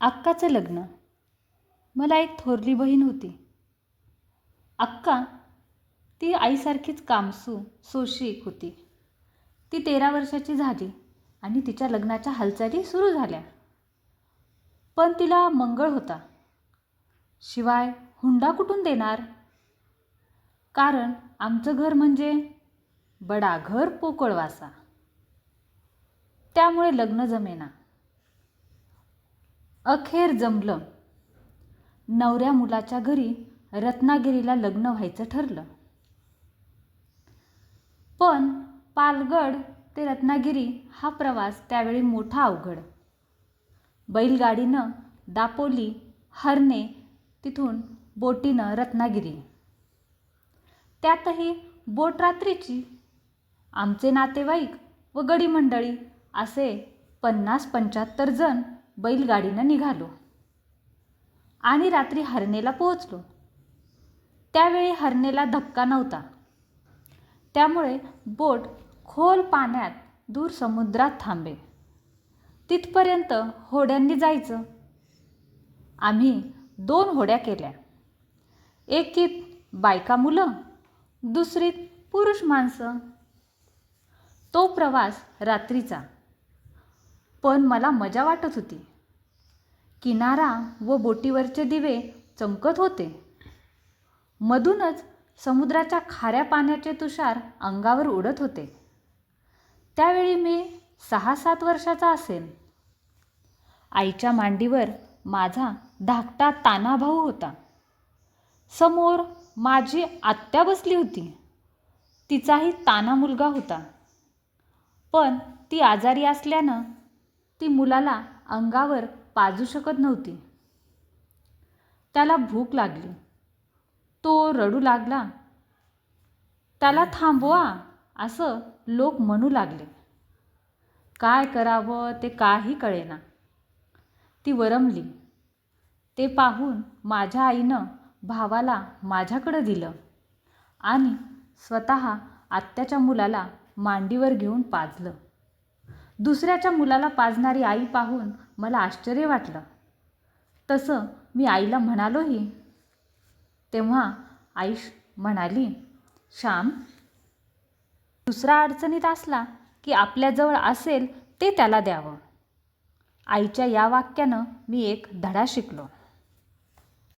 अक्काचं लग्न. मला एक थोरली बहीण होती. अक्का ती आईसारखीच कामसू सोशिक होती. ती तेरा वर्षाची झाली आणि तिच्या लग्नाच्या हालचाली सुरू झाल्या. पण तिला मंगळ होता. शिवाय हुंडा कुठून देणार? कारण आमचं घर म्हणजे बडा घर पोकळवासा. त्यामुळे लग्न जमेना. अखेर जमलं. नवऱ्या मुलाच्या घरी रत्नागिरीला लग्न व्हायचं ठरलं. पण पालगड ते रत्नागिरी हा प्रवास त्यावेळी मोठा अवघड. बैलगाडीनं दापोली हरणे तिथून बोटीनं रत्नागिरी. त्यातही बोट रात्रीची. आमचे नातेवाईक व गडी मंडळी असे पन्नास पंच्याहत्तर जण बैलगाडीनं निघालो. आणि रात्री हरणेला पोहोचलो. त्यावेळी हरणेला धक्का नव्हता. त्यामुळे बोट खोल पाण्यात दूर समुद्रात थांबे. तिथपर्यंत होड्यांनी जायचं. आम्ही दोन होड्या केल्या. एकीत बायका मुलं दुसरीत पुरुष माणसं. तो प्रवास रात्रीचा. पण मला मजा वाटत होती. किनारा व बोटीवरचे दिवे चमकत होते. मधूनच समुद्राच्या खाऱ्या पाण्याचे तुषार अंगावर उडत होते. त्यावेळी मी सहा सात वर्षाचा असेन. आईच्या मांडीवर माझा धाकटा ताना भाऊ होता. समोर माझी आत्या बसली होती. तिचाही ताना मुलगा होता. पण ती आजारी असल्यानं ती मुलाला अंगावर पाजू शकत नव्हती. त्याला भूक लागली. तो रडू लागला. त्याला थांबवा असं लोक म्हणू लागले. काय करावं ते काही कळेना. ती वरमली. ते पाहून माझ्या आईनं भावाला माझ्याकडं दिलं आणि स्वतः आत्याच्या मुलाला मांडीवर घेऊन पाजलं. दुसऱ्याच्या मुलाला पाजणारी आई पाहून मला आश्चर्य वाटलं. तसं मी आईला म्हणालोही. तेव्हा आई म्हणाली श्याम दुसरा अडचणीत असला की आपल्याजवळ असेल ते त्याला द्यावं. आईच्या या वाक्यानं मी एक धडा शिकलो.